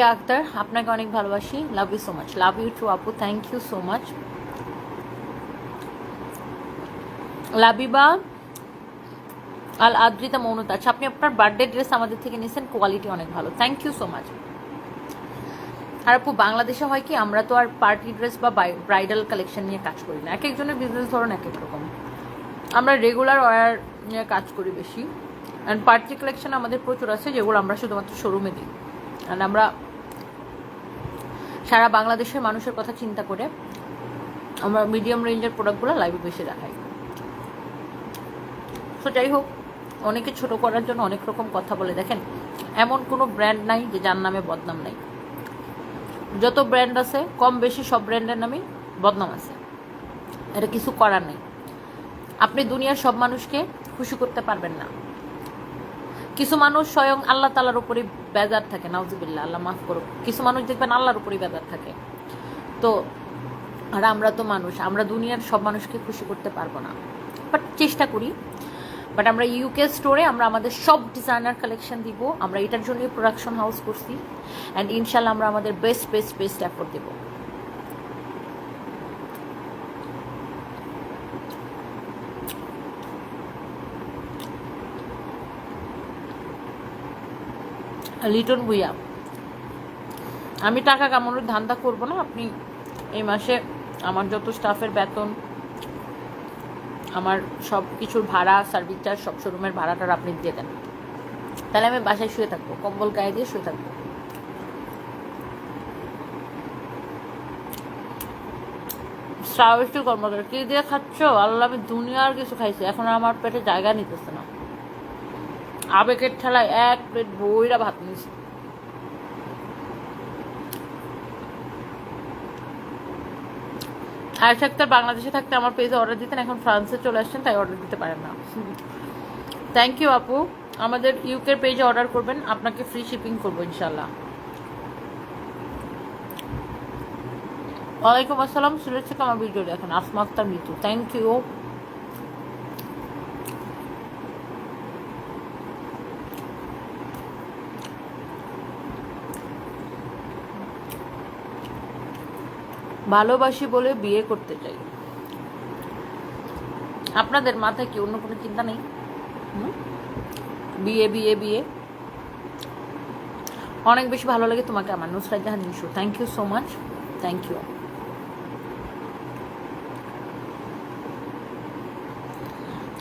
আক্তার, আপনাকে অনেক ভালোবাসি। Love you so much love you too আপু। Thank you so much Labiba, Al Adrita, Mounota. আচ্ছা আপনি আপনার বার্থডে ড্রেস আমাদের থেকে নিয়েছেন কোয়ালিটি অনেক ভালো। থ্যাংক ইউ সো মাচ আর আপু, বাংলাদেশে হয় কি, আমরা তো আর পার্টি ড্রেস বা ব্রাইডাল কালেকশন নিয়ে কাজ করি না। এক একজনের বিজনেস ধরুন এক এক রকম। আমরা রেগুলার ওয়ার নিয়ে কাজ করি বেশি। অ্যান্ড পার্টি কালেকশন আমাদের প্রচুর আছে, যেগুলো আমরা শুধুমাত্র শোরুমে দিই। অ্যান্ড আমরা সারা বাংলাদেশের মানুষের কথা চিন্তা করে আমরা মিডিয়াম রেঞ্জের প্রোডাক্টগুলো লাইভে বেশি দেখাই। তো যাই হোক, অনেকে ছোট করার জন্য অনেক রকম কথা বলে। দেখেন, এমন কোনো ব্র্যান্ড নাই যে যার নামে বদনাম নাই। যত ব্র্যান্ড আছে, কম বেশি সব ব্র্যান্ডের নামে বদনাম আছে। এটা কিছু করার নেই। আপনি দুনিয়ার সব মানুষকে খুশি করতে পারবেন না। কিছু মানুষ স্বয়ং আল্লাহ তালার উপরেই বেজার থাকে নাউজুবিল্লা আল্লাহ মাফ করুক। কিছু মানুষ দেখবেন আল্লাহর উপরেই বেজার থাকে। তো, আর আমরা তো মানুষ, আমরা দুনিয়ার সব মানুষকে খুশি করতে পারব না। বাট চেষ্টা করি। বাট আমরা ইউকে স্টোরে আমরা আমাদের সব ডিজাইনার কালেকশন দিব। আমরা এটার জন্যই প্রোডাকশন হাউস করছি। অ্যান্ড ইনশাল্লাহ আমরা আমাদের বেস্ট বেস্ট বেস্ট এফোর্ট দেবো। লিটন ভুইয়া আমি টাকা কামানোর ধান্দা করব না। আপনি এই মাসে আমার যত স্টাফের বেতন, আমার সব কিছুর ভাড়া সার্ভিস চার্জ সব শোরুমের ভাড়াটার আপনি দিয়ে দেন। তাহলে আমি বাসায় শুয়ে থাকব, কম্বল গায়ে দিয়ে শুয়ে থাকব। শ্রাবষ্টি কর্মকার কি দিয়ে খাচ্ছ? আল্লাহ, আমি দুনিয়ার কিছু খাইছি, এখন আমার পেটে জায়গা নিতেছে না। আবেগের ঠেলায় এক প্লেট বইরা ভাত নিয়েছি। আর থাকতে বাংলাদেশে থাকতে আমার পেজে অর্ডার দিতেন, এখন ফ্রান্সে চলে আসছেন, তাই অর্ডার দিতে পারেন না। থ্যাংক ইউ আপু। আমাদের ইউকের পেজে অর্ডার করবেন, আপনাকে ফ্রি শিপিং করব ইনশাল্লাহ ওয়ালাইকুম আসসালাম সিলেট থেকে আমার ভিডিও দেখেন, আসমা আক্তার মিতু থ্যাংক ইউ ভালোবাসি বলে বিয়ে করতে চাই। আপনাদের মাথায় কি অন্য কোনো চিন্তা নেই? বিয়ে বিয়ে বিয়ে। অনেক বেশি ভালো লাগে তোমাকে আমার Nusrat Jahan Nishu. Thank you so much thank you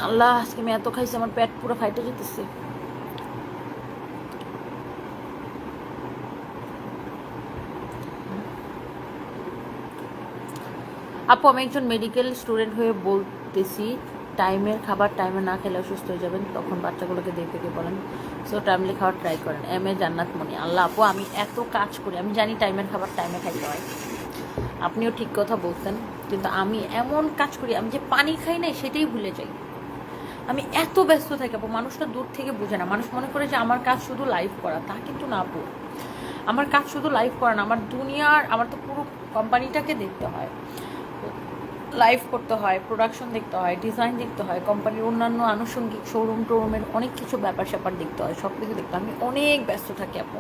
Allah, আজকে আমি এত খাইছি, আমার পেট পুরো ফাইটে যেতেছে। আপু, আমি একজন মেডিকেল স্টুডেন্ট হয়ে বলতেছি টাইমের খাবার টাইমে না খেলে অসুস্থ হয়ে যাবেন, তখন বাচ্চাগুলোকে দেখতে গিয়ে বলেন সো টাইমলি খাবার ট্রাই করেন। এম এ জান্নাত মনি আল্লাহ আপু, আমি এত কাজ করি, আমি জানি টাইমের খাবার টাইমে খাইতে হয়। আপনিও ঠিক কথা বলতেন কিন্তু আমি এমন কাজ করি, আমি যে পানি খাই নাই, সেটাই ভুলে যাই। আমি এত ব্যস্ত থাকি আপু, মানুষটা দূর থেকে বুঝে না। মানুষ মনে করে যে আমার কাজ শুধু লাইভ করা, তা কিন্তু না আপু। আমার কাজ শুধু লাইভ করা না, আমার দুনিয়ার, আমার তো পুরো কোম্পানিটাকে দেখতে হয়। লাইভ করতে হয় প্রোডাকশন দেখতে হয় ডিজাইন দেখতে হয় কোম্পানির অন্যান্য আনুষঙ্গিক শোরুম টোরুমের অনেক কিছু ব্যাপার স্যাপার দেখতে হয় সব কিছু দেখতে আমি অনেক ব্যস্ত থাকি আপু।